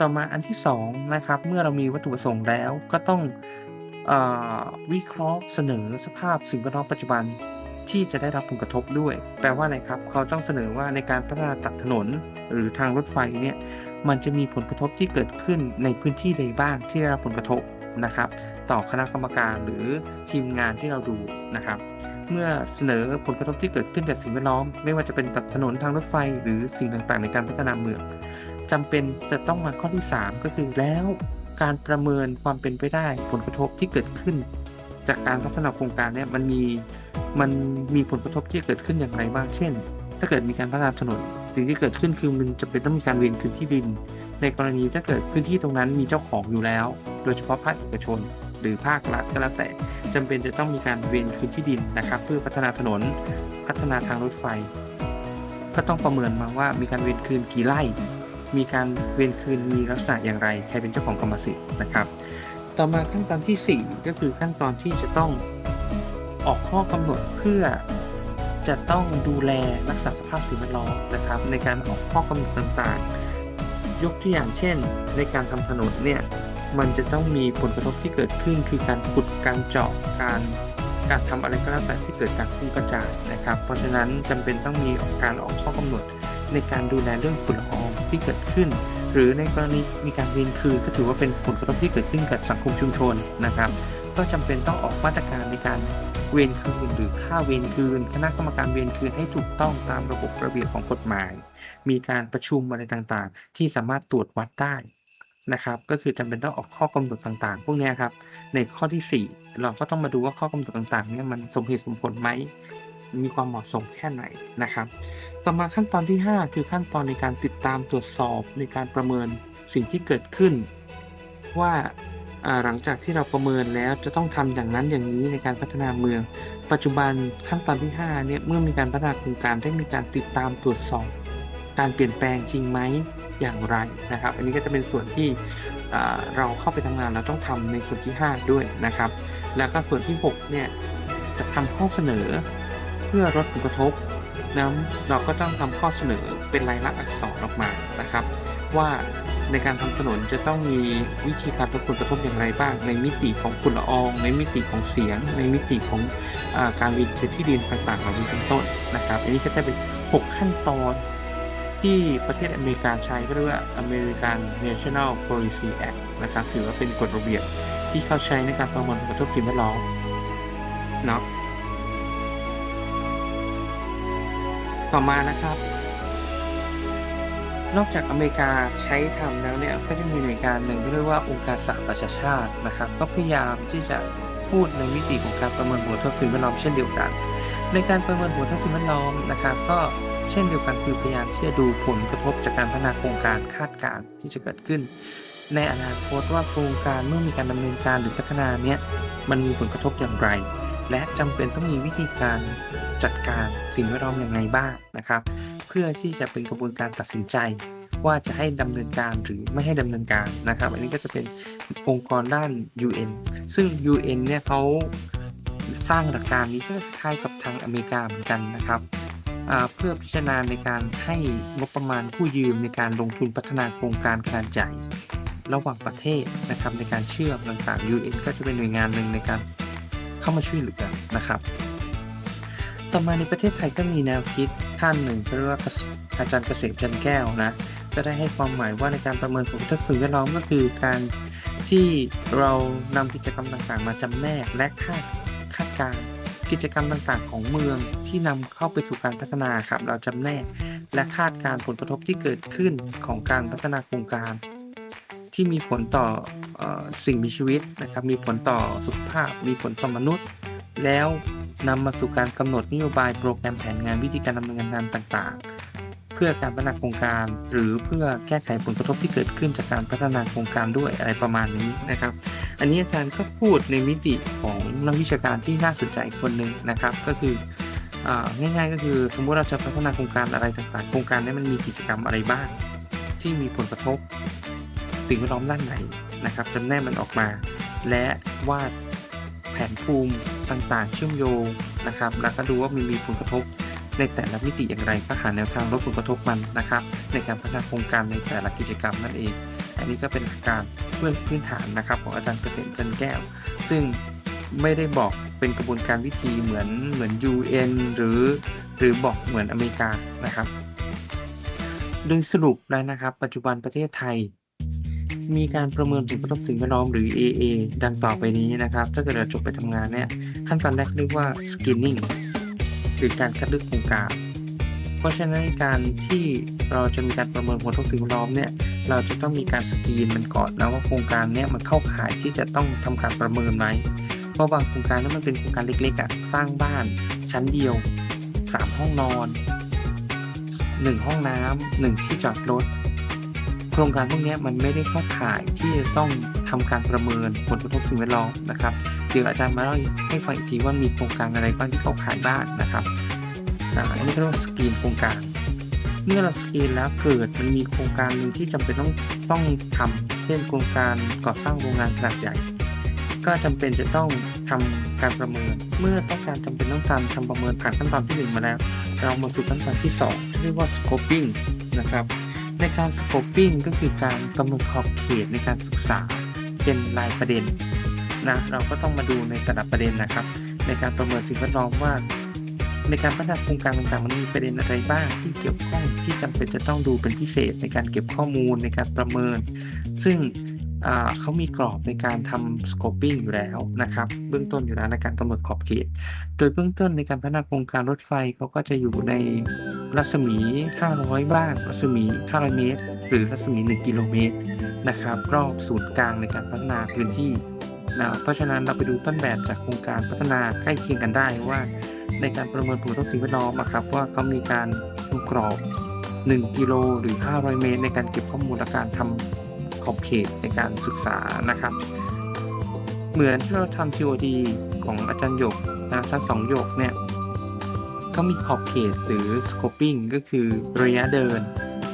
ต่อมาอันที่2นะครับเมื่อเรามีวัตถุประสงค์แล้วก็ต้องอวิเคราะห์เสนอสภาพสิ่งแวดล้อมปัจจุบันที่จะได้รับผลกระทบด้วย แปลว่าอะไรครับ เขาต้องเสนอว่าในการพัฒนาตัดถนนหรือทางรถไฟเนี่ยมันจะมีผลกระทบที่เกิดขึ้นในพื้นที่ใดบ้างที่ได้รับผลกระทบนะครับ ต่อคณะกรรมการหรือทีมงานที่เราดูนะครับ เมื่อเสนอผลกระทบที่เกิดขึ้นกับสิ่งแวดล้อม ไม่ว่าจะเป็นตัดถนนทางรถไฟหรือสิ่งต่างๆ ในการพัฒนาเมือง จำเป็นจะต้องมาข้อที่ 3 ก็คือแล้วการประเมินความเป็นไปได้ผลกระทบที่เกิดขึ้น จากการพัฒนาโครงการเนี่ยมันมีมันมีผลกระทบที่เกิดขึ้นอย่างไรบ้าง เช่น ถ้าเกิดมีการพัฒนาถนนสิ่งที่เกิดขึ้นคือมันจะเป็นต้องมีการเวียนคืนที่ดิน ในกรณีถ้าเกิดพื้นที่ตรงนั้นมีเจ้าของอยู่แล้ว โดยเฉพาะภาคเอกชน หรือภาครัฐก็แล้วแต่จำเป็นจะต้องมีการเวียนคืนที่ดินนะครับ เพื่อพัฒนาถนนพัฒนาทางรถไฟ ก็ต้องประเมินมาว่ามีการเวียนคืนกี่ไร่ มีการเวียนคืนมีลักษณะอย่างไร ใครเป็นเจ้าของกรรมสิทธิ์นะครับ ต่อมาขั้นตอนที่ 4 ก็คือขั้นตอนที่จะต้องออกข้อกำหนดเพื่อจะต้องดูแลรักษาสภาพสิ่งแวดล้อมนะครับ ในการออกข้อกำหนดต่างๆ ยกตัวอย่างเช่น ในการทำถนนเนี่ยมันจะต้องมีผลกระทบที่เกิดขึ้น คือการขุดการเจาะการการทำอะไรก็แล้วแต่ที่เกิดการฟุ้งกระจายนะครับ เพราะฉะนั้นจำเป็นต้องมีการออกข้อกำหนด ในการดูแลเรื่องฝุ่นละอองที่เกิดขึ้น หรือในกรณีมีการเวียนคืนก็ถือว่าเป็นผลกระทบที่เกิดขึ้นกับสังคมชุมชนนะครับ ก็จำเป็นต้องออกมาตรการในการเวียนคืนหรือค่าเวียนคืน คณะกรรมการเวียนคืนให้ถูกต้องตามระบบระเบียบของกฎหมาย มีการประชุมอะไรต่างๆ ที่สามารถตรวจวัดได้นะครับ ก็คือจำเป็นต้องออกข้อกำหนดต่างๆ พวกนี้ครับ ในข้อที่ 4 เราก็ต้องมาดูว่าข้อกำหนดต่างๆเนี่ยมันสมเหตุสมผลไหม มีความเหมาะสมแค่ไหนนะครับต่อมาขั้นตอนที่ 5 คือขั้นตอนในการติดตามตรวจสอบในการประเมินสิ่งที่เกิดขึ้น ว่าหลังจากที่เราประเมินแล้วจะต้องทำอย่างนั้นอย่างนี้ในการพัฒนาเมือง ปัจจุบันขั้นตอนที่5เนี่ยเมื่อมีการพัฒนาโครงการได้มีการติดตามตรวจสอบ การเปลี่ยนแปลงจริงไหมอย่างไรนะครับ อันนี้ก็จะเป็นส่วนที่เราเข้าไปทำงานเราต้องทำในส่วนที่ 5 ด้วยนะครับ แล้วก็ส่วนที่6เนี่ยจะทำข้อเสนอ พื่อลดผลกระทบนะเราก็ต้องทำข้อเสนอเป็นลายลักษณ์อักษรออกมานะครับ ว่าในการทำถนนจะต้องมีวิธีการลดผลกระทบอย่างไรบ้าง ในมิติของฝุ่นละออง ในมิติของเสียง ในมิติของอการวิเคราะห์ที่ดินต่างๆเหล่านี้เป็นต้นนะครับ อันนี้ก็จะเป็น 6 ขั้นตอนที่ประเทศอเมริกาใช้ก็เรียกว่า American National Policy Act นะครับถือว่าเป็นกฎระเบียบที่เขาใช้ในการประเมินผลกระทบสิ่งแวดล้อมเนาะ ต่อมานะครับ นอกจากอเมริกาใช้ทำแล้วเนี่ยก็จะมีหน่วยงานหนึ่งที่เรียกว่าองค์การสหประชาชาตินะครับ ก็พยายามที่จะพูดในมิติของการประเมินผลกระทบสิ่งแวดล้อมเช่นเดียวกัน ในการประเมินผลกระทบสิ่งแวดล้อมนะครับ ก็เช่นเดียวกันคือพยายามที่จะดูผลกระทบจากการพัฒนาโครงการคาดการณ์ที่จะเกิดขึ้น ในอนาคตว่าโครงการเมื่อมีการดำเนินการหรือพัฒนาเนี้ยมันมีผลกระทบอย่างไร และจำเป็นต้องมีวิธีการจัดการสิ่งแวดล้อมอย่างไรบ้างนะครับ เพื่อที่จะเป็นกระบวนการตัดสินใจ ว่าจะให้ดำเนินการหรือไม่ให้ดำเนินการนะครับ อันนี้ก็จะเป็นองค์กรด้าน UN ซึ่ง UN เนี่ยเขาสร้างหลักการนี้ก็คล้ายกับทางอเมริกาเหมือนกันนะครับเพื่อพิจารณาในการให้งบประมาณผู้ยืมในการลงทุนพัฒนาโครงการขนาดใหญ่ระหว่างประเทศนะครับในการเชื่อมต่างๆ UN ก็จะเป็นหน่วยงานหนึ่งในการ เข้ามาช่วยเหลือนะครับ ต่อมาในประเทศไทยก็มีแนวคิดท่านหนึ่งเรียกว่าอาจารย์เกษมจันทร์แก้วนะก็ได้ให้ความหมายว่าในการประเมินผลกระทบสิ่งแวดล้อมก็คือการที่เรานำกิจกรรมต่างๆ มาจำแนกและคาดคาดการกิจกรรมต่างๆ ของเมืองที่นำเข้าไปสู่การพัฒนาครับ เราจำแนกและคาดการผลกระทบที่เกิดขึ้นของการพัฒนาโครงการ ที่มีผลต่ออสิ่งมีชีวิตนะครับ มีผลต่อสุขภาพ มีผลต่อมนุษย์ แล้วนำมาสู่การกำหนดนโยบายโปรแกรมแผนงานวิธีการดำเนินงานต่างๆ เพื่อการพัฒนาโครงการ หรือเพื่อแก้ไขผลกระทบที่เกิดขึ้นจากการพัฒนาโครงการด้วยอะไรประมาณนี้นะครับ อันนี้อาจารย์ก็พูดในมิติของนักวิชาการที่น่าสนใจคนหนึ่งนะครับ ก็คืออง่ายๆ ก็คือสมมติเราจะพัฒนาโครงการอะไรต่างๆ โครงการนี้มันมีกิจกรรมอะไรบ้าง ที่มีผลกระทบ สิ่งแวดล้อมด้านไหนนะครับจำแนกมันออกมา และวาดแผนภูมิต่างๆ เชื่อมโยงนะครับ แล้วก็ดูว่ามันมีผลกระทบในแต่ละมิติอย่างไรก็หาแนวทางลดผลกระทบมันนะครับ ในการพัฒนาโครงการในแต่ละกิจกรรมนั่นเอง อันนี้ก็เป็นการเพื้นพื้นฐานนะครับ ของอาจารย์เกษมจันแก้ว ซึ่งไม่ได้บอกเป็นกระบวนการวิธีเหมือนเหมือน UN หรือหรือบอกเหมือนอเมริกานะครับ โดยสรุปแล้วนะครับ ปัจจุบันประเทศไทย มีการประเมินผลกระทบสิ่งแวดล้อมหรือ AA ดังต่อไปนี้นะครับ ถ้าเกิดเราจบไปทำงานเนี่ยขั้นตอนแรกเรียกว่า screening หรือการคัดเลือกโครงการเพราะฉะนั้นการที่เราจะมีการประเมินผลกระทบสิ่งแวดล้อมเนี่ยเราจะต้องมีการสกรีนมันก่อนนะว่าโครงการเนี้ยมันเข้าข่ายที่จะต้องทำการประเมินไหมเพราะบางโครงการนั้นมันเป็นโครงการเล็กๆอะสร้างบ้านชั้นเดียว 3 ห้องนอน 1 ห้องน้ำหนึ่งที่จอดรถ โครงการพวกนี้มันไม่ได้เข้าข่ายที่จะต้องทำการประเมินผลกระทบสิ่งแวดล้อมนะครับเดี๋ยวอาจารย์มาเล่าให้ฟังอีกทีว่ามีโครงการอะไรบ้างที่เข้าข่ายบ้างนะครับอันนี้ก็เรียกว่าสกรีนโครงการ เมื่อเราสกรีนแล้วเกิดมันมีโครงการหนึ่งที่จำเป็นต้องต้องทำเช่นโครงการก่อสร้างโรงงานขนาดใหญ่ ก็จำเป็นจะต้องทำการประเมิน เมื่อต้องการจำเป็นต้องการทำประเมินผ่านขั้นตอนที่หนึ่งมาแล้ว เรามาสู่ขั้นตอนที่สองที่เรียกว่า scoping นะครับ ในการสโคปปิ้งก็คือการกำหนดขอบเขตในการศึกษาเป็นรายประเด็นนะเราก็ต้องมาดูในแต่ละประเด็นนะครับ ในการประเมินสิ่งแวดล้อมว่า ในการพัฒนาโครงการต่างๆมันมีประเด็นอะไรบ้างที่เกี่ยวข้องที่จำเป็นจะต้องดูเป็นพิเศษในการเก็บข้อมูลในการประเมิน ซึ่ง เขามีกรอบในการทำ scoping อยู่แล้วนะครับ เบื้องต้นอยู่แล้วในการกำหนดขอบเขต โดยเบื้องต้นในการพัฒนาโครงการรถไฟเขาก็จะอยู่ในรัศมี 500 บ้าง รัศมี 500 เมตร หรือรัศมี 1 กิโลเมตรนะครับรอบศูนย์กลางในการพัฒนาพื้นที่นะเพราะฉะนั้นเราไปดูต้นแบบจากโครงการพัฒนาใกล้เคียงกันได้ว่า ในการประเมินผลกระทบสิ่งแวดล้อมอะครับว่าเขามีการดูกรอบ 1 กิโลหรือ 500 เมตร ในการเก็บข้อมูลและการทำ ขอบเขตในการศึกษานะครับ เหมือนที่เราทำ TOD ของอาจารย์หยกนะทั้งสองหยกเนี่ยก็มีขอบเขตหรือ scoping ก็คือระยะเดิน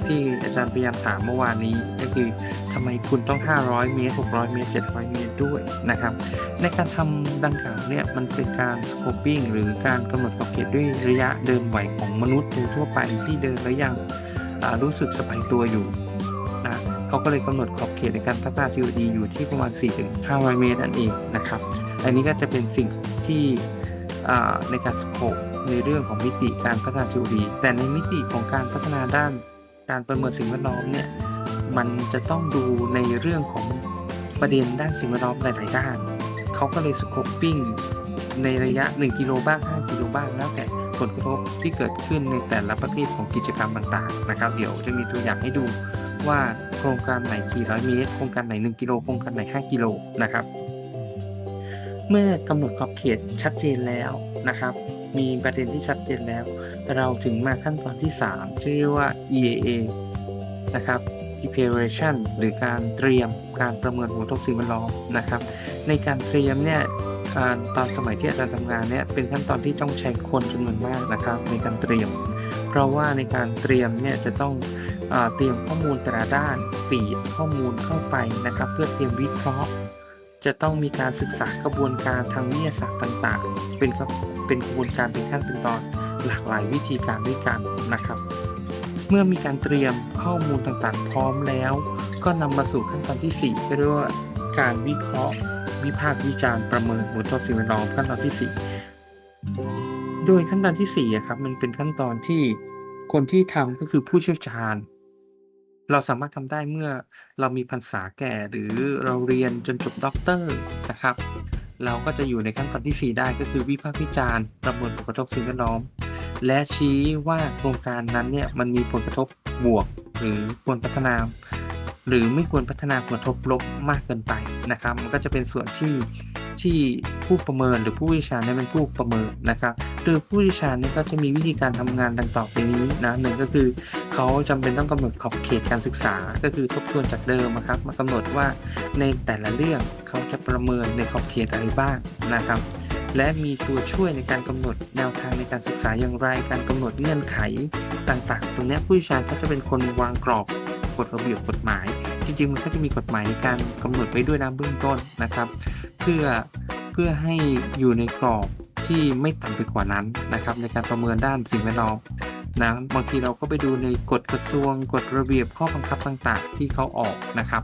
ที่อาจารย์พยายามถามเมื่อวานนี้ ก็คือทำไมคุณต้อง 500 เมตร 600 เมตร 700 เมตรด้วยนะครับ ในการทำดังกล่าวเนี่ยมันเป็นการ scoping หรือการกำหนดขอบเขตด้วยระยะเดินไหวของมนุษย์โดยทั่วไปที่เดินแล้วยังรู้สึกสบายตัวอยู่ เขาก็เลยกำหนดขอบเขตในการพัฒนา TOD อยู่ที่ประมาณ 4-500 เมตรนั่นเองนะครับ อันนี้ก็จะเป็นสิ่งที่ในการสโคปในเรื่องของมิติการพัฒนา TOD แต่ในมิติของการพัฒนาด้านการประเมินสิ่งแวดล้อมเนี่ยมันจะต้องดูในเรื่องของประเด็นด้านสิ่งแวดล้อมหลาย ๆ ด้าน เขาก็เลยสโคปปิ้งในระยะ 1 กิโลบ้าง 5 กิโลบ้าง แล้วแต่ผลกระทบที่เกิดขึ้นในแต่ละประเภทของกิจกรรมต่าง ๆ นะครับ เดี๋ยวจะมีตัวอย่างให้ดู ว่าโครงการไหนกี่ร้อยเมตร โครงการไหน 1 กิโล โครงการไหน 5 กิโลนะครับ เมื่อกำหนดขอบเขตชัดเจนแล้วนะครับ มีประเด็นที่ชัดเจนแล้ว เราถึงมาขั้นตอนที่ 3 ชื่อว่า EAA นะครับ preparation หรือการเตรียมการประเมินผลกระทบสิ่งแวดล้อมนะครับ ในการเตรียมเนี่ยตอนสมัยที่อาจารย์ทำงานเนี่ยเป็นขั้นตอนที่ต้องใช้คนจำนวนมากนะครับในการเตรียม เพราะว่าในการเตรียมเนี่ยจะต้อง เตรียมข้อมูลแต่ละด้านฟีดข้อมูลเข้าไปนะครับ เพื่อเตรียมวิเคราะห์ จะต้องมีการศึกษากระบวนการทางวิทยาศาสตร์ต่างๆ เป็นเป็นกระบวนการเป็นขั้นเป็นตอนหลากหลายวิธีการด้วยกันนะครับ เมื่อมีการเตรียมข้อมูลต่างๆ พร้อมแล้ว ก็นำมาสู่ขั้นตอนที่4ี่เรียกว่าการวิเคราะห์ วิพากษ์วิจารณ์ประเมินผลต่อสิ่งแวดล้อมขั้นตอนที่ 4 โดยขั้นตอนที่4อะครับมันเป็นขั้นตอนที่คนที่ทำก็คือผู้เชี่ยวชาญ เราสามารถทำได้เมื่อเรามีพรรษาแก่หรือเราเรียนจนจบด็อกเตอร์นะครับ เราก็จะอยู่ในขั้นตอนที่ 4 ได้ก็คือวิพากษ์วิจารณ์ประเมินผลกระทบสิ่งแวดล้อม และชี้ว่าโครงการนั้นเนี่ยมันมีผลกระทบบวก หรือควรพัฒนา หรือไม่ควรพัฒนาผลกระทบลบมากเกินไปนะครับ มันก็จะเป็นส่วนที่ที่ผู้ประเมินหรือผู้วิชาเนี่ยเป็นผู้ประเมินนะครับ โดยผู้วิชาเนี่ยก็จะมีวิธีการทำงานดังต่อไปนี้นะหนึ่งก็คือ เขาจำเป็นต้องกำหนดขอบเขตการศึกษา ก็คือทบทวนจากเดิมนะครับ มากำหนดว่าในแต่ละเรื่องเขาจะประเมินในขอบเขตอะไรบ้างนะครับ และมีตัวช่วยในการกำหนดแนวทางในการศึกษาอย่างไร การกำหนดเงื่อนไขต่างๆ ตรงนี้ผู้ชี่ยวชาจะเป็นคนวางกรอบกฎระเบียบกฎหมาย จริงๆมันก็จะมีกฎหมายในการกำหนดไว้ด้วยนะเบื้องต้นนะครับ เพื่อเพื่อให้อยู่ในกรอบที่ไม่ต่ำไปกว่านั้นนะครับ ในการประเมินด้านสิ่งแวดล้อม นะบางทีเราก็ไปดูในกฎกระทรวงกฎระเบียบข้อบังคับต่าง ๆ ที่เขาออกนะครับ